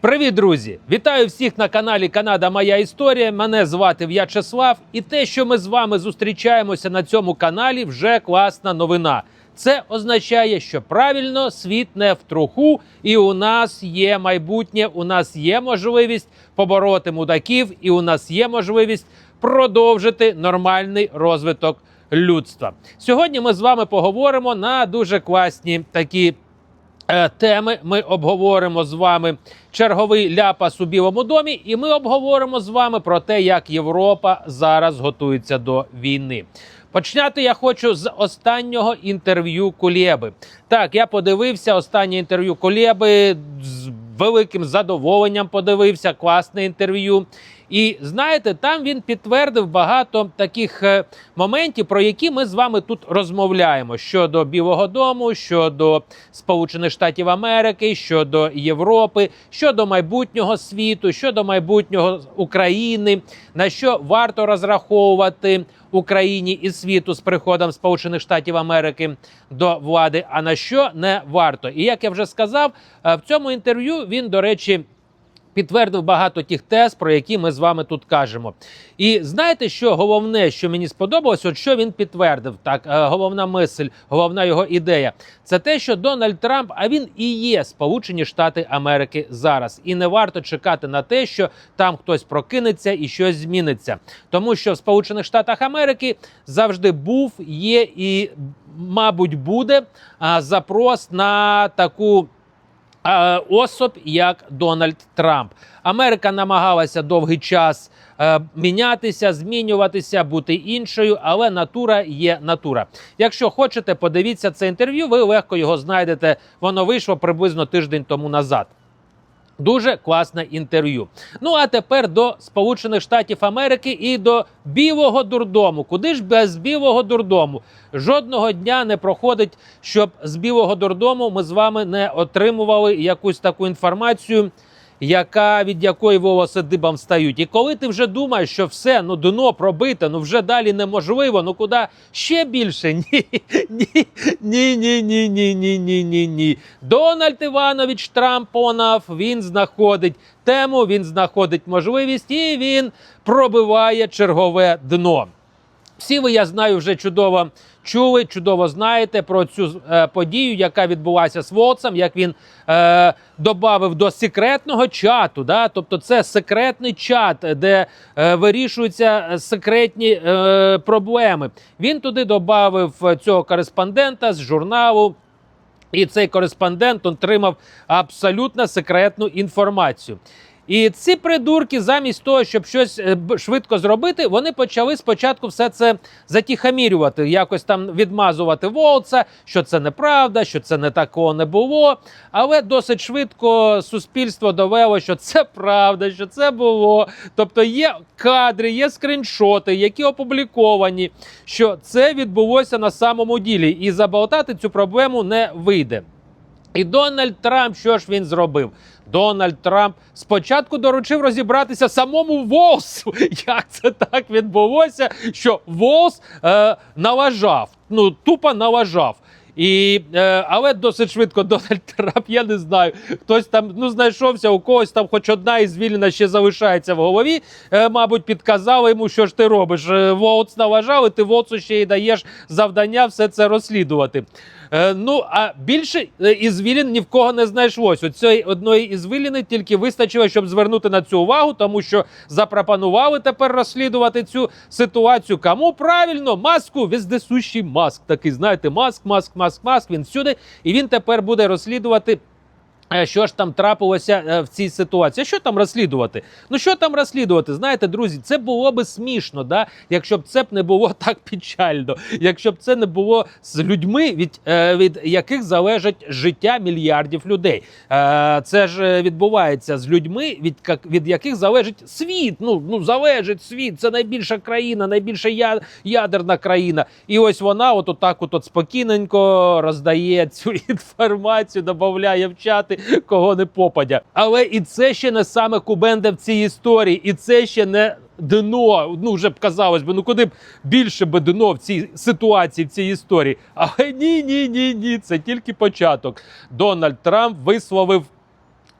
Привіт, друзі! Вітаю всіх на каналі Канада Моя Історія. Мене звати В'ячеслав. І те, що ми з вами зустрічаємося на цьому каналі, вже класна новина. Це означає, що правильно світ не в труху, і у нас є майбутнє, у нас є можливість побороти мудаків, і у нас є можливість продовжити нормальний розвиток людства. Сьогодні ми з вами поговоримо на дуже класні такі теми. Ми обговоримо з вами черговий ляпас у Білому домі, і ми обговоримо з вами про те, як Європа зараз готується до війни. Почняти я хочу з останнього інтерв'ю Кулєби. Так, я подивився останнє інтерв'ю Кулєби з великим задоволенням подивився, класне інтерв'ю. І знаєте, там він підтвердив багато таких е, моментів, про які ми з вами тут розмовляємо: щодо Білого Дому, щодо Сполучених Штатів Америки, щодо Європи, щодо майбутнього світу, щодо майбутнього України, на що варто розраховувати Україні і світу з приходом Сполучених Штатів Америки до влади, а на що не варто. І як я вже сказав, е, в цьому інтерв'ю він, до речі, підтвердив багато тих тез, про які ми з вами тут кажемо. І знаєте, що головне, що мені сподобалось, от що він підтвердив, так е, головна мисль, головна його ідея, це те, що Дональд Трамп, а він і є Сполучені Штати Америки зараз, і не варто чекати на те, що там хтось прокинеться і щось зміниться, тому що в Сполучених Штатах Америки завжди був, є і, мабуть, буде запрос на таку. Е, Особ як Дональд Трамп. Америка намагалася довгий час е, мінятися, змінюватися, бути іншою, але натура є натура. Якщо хочете, подивіться це інтерв'ю, ви легко його знайдете. Воно вийшло приблизно тиждень тому назад. Дуже класне інтерв'ю. Ну а тепер до Сполучених Штатів Америки і до білого дурдому. Куди ж без білого дурдому? Жодного дня не проходить, щоб з білого дурдому ми з вами не отримували якусь таку інформацію, яка від якої волоси дибом стають. І коли ти вже думаєш, що все, ну дно пробите, ну вже далі неможливо, ну куди ще більше? Ні, ні, ні, ні, ні, ні, ні, ні, ні. Дональд Іванович Трампонов, він знаходить тему, він знаходить можливість і він пробиває чергове дно. Всі ви, я знаю, вже чудово чули, чудово знаєте про цю е, подію, яка відбулася з Волцем, як він е, додав до секретного чату. Да? Тобто це секретний чат, де е, вирішуються секретні е, проблеми. Він туди додав цього кореспондента з журналу. І цей кореспондент отримав абсолютно секретну інформацію. І ці придурки, замість того, щоб щось е, швидко зробити, вони почали спочатку все це затихомірювати, якось там відмазувати Волца, що це неправда, що це не такого не було. Але досить швидко суспільство довело, що це правда, що це було. Тобто є кадри, є скріншоти, які опубліковані, що це відбулося на самому ділі, і заболтати цю проблему не вийде. І Дональд Трамп, що ж він зробив? Дональд Трамп спочатку доручив розібратися самому Волсу. Як це так відбулося? Що Волс е, налажав, ну тупо налажав. І, е, але досить швидко Дональд Трамп, я не знаю, хтось там ну знайшовся, у когось там, хоч одна із звільнена ще залишається в голові. Е, мабуть, підказали йому, що ж ти робиш. Е, Волц налажав, і ти Волцу ще й даєш завдання все це розслідувати. Е, ну а більше ізвілін ні в кого не знайшлось. У цієї одної ізвіліни тільки вистачило, щоб звернути на цю увагу, тому що запропонували тепер розслідувати цю ситуацію. Кому правильно маску вездесущий маск. Такий знаєте, маск, маск, маск, маск. Він всюди, і він тепер буде розслідувати. Що ж там трапилося е, в цій ситуації? Що там розслідувати? Ну що там розслідувати? Знаєте, друзі, це було би смішно, да? якщо б це б не було так печально, якщо б це не було з людьми, від, е, від яких залежить життя мільярдів людей. Е, Це ж відбувається з людьми, від, від яких залежить світ. Ну, ну залежить світ. Це найбільша країна, найбільша ядерна країна. І ось вона, от отак, от, от спокійненько роздає цю інформацію, додає в чати, кого не попадя. Але і це ще не саме кубенде в цій історії, і це ще не. Дно, ну вже б казалось би, ну куди б більше би дно в цій ситуації, в цій історії. Але ні, ні, ні, ні. Це тільки початок. Дональд Трамп висловив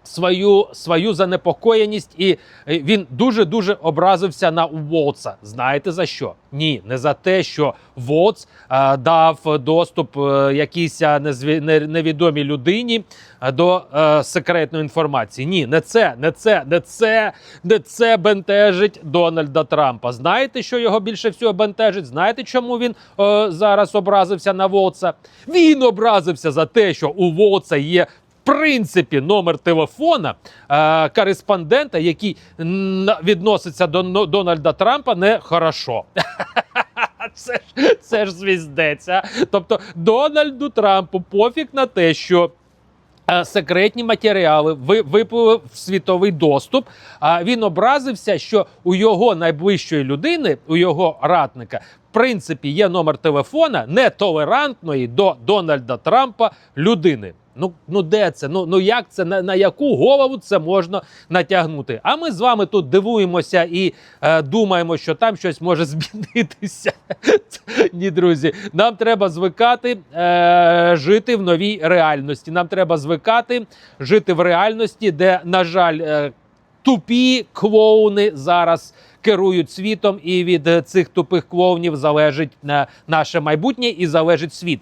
свою свою занепокоєність, і е, він дуже дуже образився на Волца. Знаєте за що? Ні, не за те, що Волц е, дав доступ е, якійсь невідомій людині е, до е, секретної інформації. Ні, не це, не це, не це, не це бентежить Дональда Трампа. Знаєте, що його більше всього бентежить? Знаєте, чому він е, зараз образився на Волца? Він образився за те, що у Волца є принципі номер телефона е, кореспондента, який відноситься до Дональда Трампа, не хорошо. Це ж, це ж звіздеться. Тобто Дональду Трампу пофіг на те, що. е, Секретні матеріали ви- виплили в світовий доступ. А він образився, що у його найближчої людини, у його ратника, в принципі, є номер телефона нетолерантної до Дональда Трампа людини. Ну, ну де це? Ну, ну як це на, на яку голову це можна натягнути? А ми з вами тут дивуємося і е, думаємо, що там щось може змінитися. Ні, друзі, нам треба звикати е, жити в новій реальності. Нам треба звикати жити в реальності, де, на жаль, е, тупі клоуни зараз керують світом, і від е, цих тупих клоунів залежить е, наше майбутнє і залежить світ.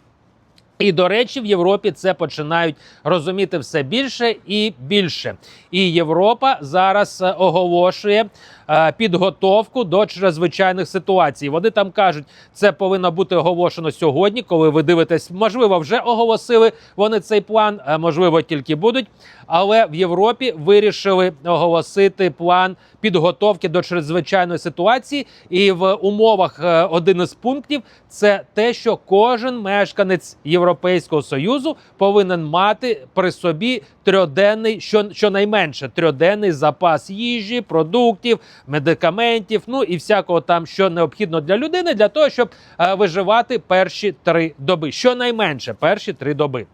І до речі, в Європі це починають розуміти все більше і більше. І Європа зараз е, оголошує е, підготовку до чрезвичайних ситуацій. Вони там кажуть, це повинно бути оголошено сьогодні, коли ви дивитесь, можливо, вже оголосили вони цей план, можливо, тільки будуть. Але в Європі вирішили оголосити план підготовки до чрезвичайної ситуації. І в умовах е, один із пунктів це те, що кожен мешканець Європейського союзу повинен мати при собі трьоденний, що щонайменше трьоденний запас їжі, продуктів, медикаментів, ну і всякого там, що необхідно для людини, для того, щоб е, виживати перші три доби. Щонайменше перші три доби.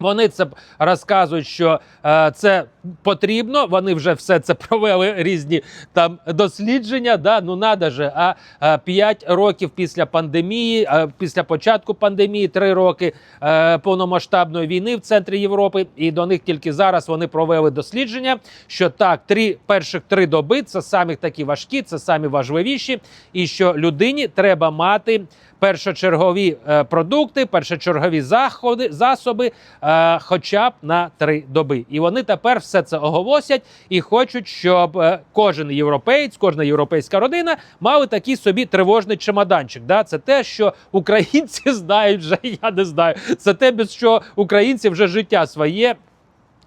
Вони це розказують, що е, це потрібно. Вони вже все це провели різні там дослідження. Да? Ну надо же. А е, 5 років після пандемії, е, після початку пандемії, 3 роки е, повномасштабної війни в центрі Європи, і до них тільки зараз вони провели дослідження. Що так, три перших три доби це самі такі важкі, це самі важливіші, і що людині треба мати першочергові е, продукти, першочергові заходи, засоби, е, хоча б на три доби. І вони тепер все це оголосять і хочуть, щоб е, кожен європеєць, кожна європейська родина мали такий собі тривожний чемоданчик. Да? Це те, що українці знають вже, я не знаю. Це те, без що українці вже життя своє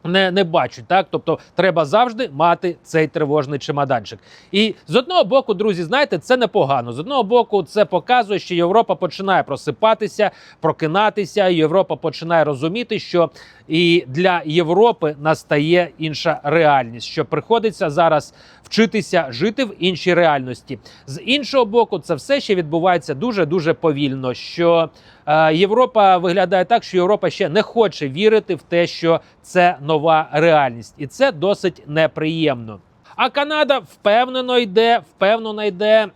не, не бачать. Так, тобто треба завжди мати цей тривожний чемоданчик. І з одного боку, друзі, знаєте, це непогано. З одного боку, це показує, що Європа починає просипатися, прокинатися. і Європа починає розуміти, що і для Європи настає інша реальність, що приходиться зараз вчитися жити в іншій реальності. З іншого боку, це все ще відбувається дуже дуже повільно. Що е, Європа виглядає так, що Європа ще не хоче вірити в те, що це нова реальність, і це досить неприємно. А Канада впевнено йде, впевнено йде.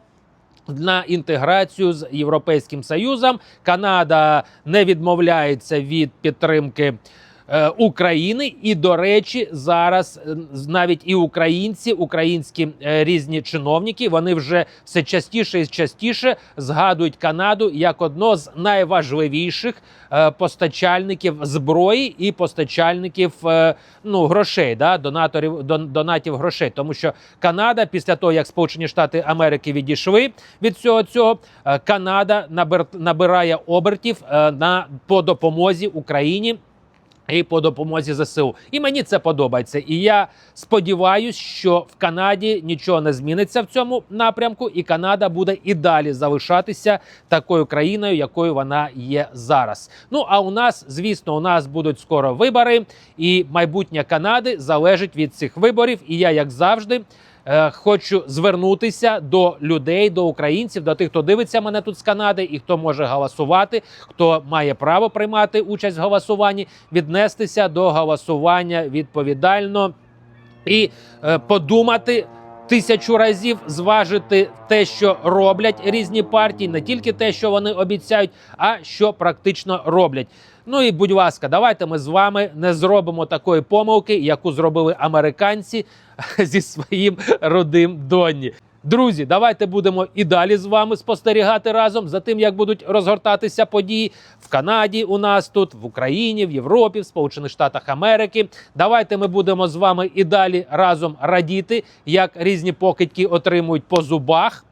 На інтеграцію з Європейським Союзом Канада не відмовляється від підтримки України, і до речі, зараз е, навіть і українці, українські е, різні чиновники, вони вже все частіше і частіше згадують Канаду як одно з найважливіших е, постачальників зброї і постачальників е, ну грошей, да, донаторів донатів грошей, тому що Канада, після того як Сполучені Штати Америки відійшли від цього цього, е, Канада набир, набирає обертів е, на по допомозі Україні. І по допомозі ЗСУ. І мені це подобається. І я сподіваюся, що в Канаді нічого не зміниться в цьому напрямку, і Канада буде і далі залишатися такою країною, якою вона є зараз. Ну а у нас, звісно, у нас будуть скоро вибори, і майбутнє Канади залежить від цих виборів. І я, як завжди. Е, Хочу звернутися до людей, до українців, до тих, хто дивиться мене тут з Канади, і хто може голосувати, хто має право приймати участь в голосуванні, віднестися до голосування відповідально і е, подумати. Тисячу разів зважити те, що роблять різні партії, не тільки те, що вони обіцяють, а що практично роблять. Ну і будь ласка, давайте ми з вами не зробимо такої помилки, яку зробили американці зі своїм родим Донні. Друзі, давайте будемо і далі з вами спостерігати разом за тим, як будуть розгортатися події в Канаді. У нас тут, в Україні, в Європі, в Сполучених Штатах Америки. Давайте ми будемо з вами і далі разом радіти, як різні покидьки отримують по зубах.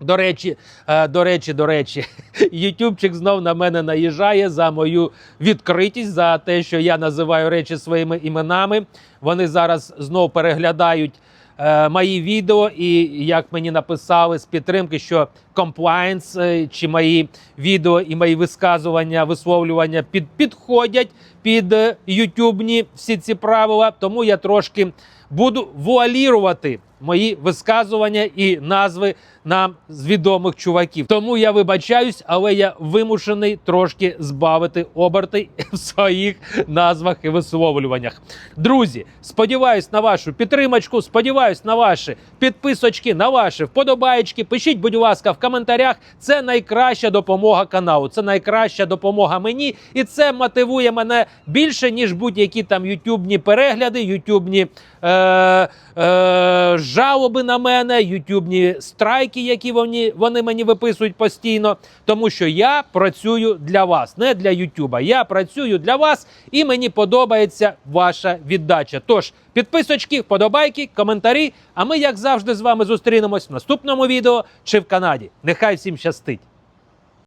До речі, е, до речі, до речі, Ютубчик знов на мене наїжджає за мою відкритість, за те, що я називаю речі своїми іменами. Вони зараз знов переглядають е, мої відео, і як мені написали з підтримки, що комплайнс е, чи мої відео і мої висказування, висловлювання під, підходять під е, ютубні всі ці правила. Тому я трошки буду вуалірувати мої висказування і назви нам з відомих чуваків. Тому я вибачаюсь, але я вимушений трошки збавити оберти в своїх назвах і висловлюваннях. Друзі, сподіваюсь на вашу підтримочку, сподіваюсь на ваші підписочки, на ваші вподобаєчки. Пишіть, будь ласка, в коментарях. Це найкраща допомога каналу, це найкраща допомога мені, і це мотивує мене більше, ніж будь-які там ютюбні перегляди, ютубні е, е, жалоби на мене, ютубні страйки, які вони, вони мені виписують постійно. Тому що я працюю для вас, не для Ютуба. Я працюю для вас, і мені подобається ваша віддача. Тож підписочки, вподобайки, коментарі. А ми, як завжди, з вами зустрінемось в наступному відео чи в Канаді. Нехай всім щастить!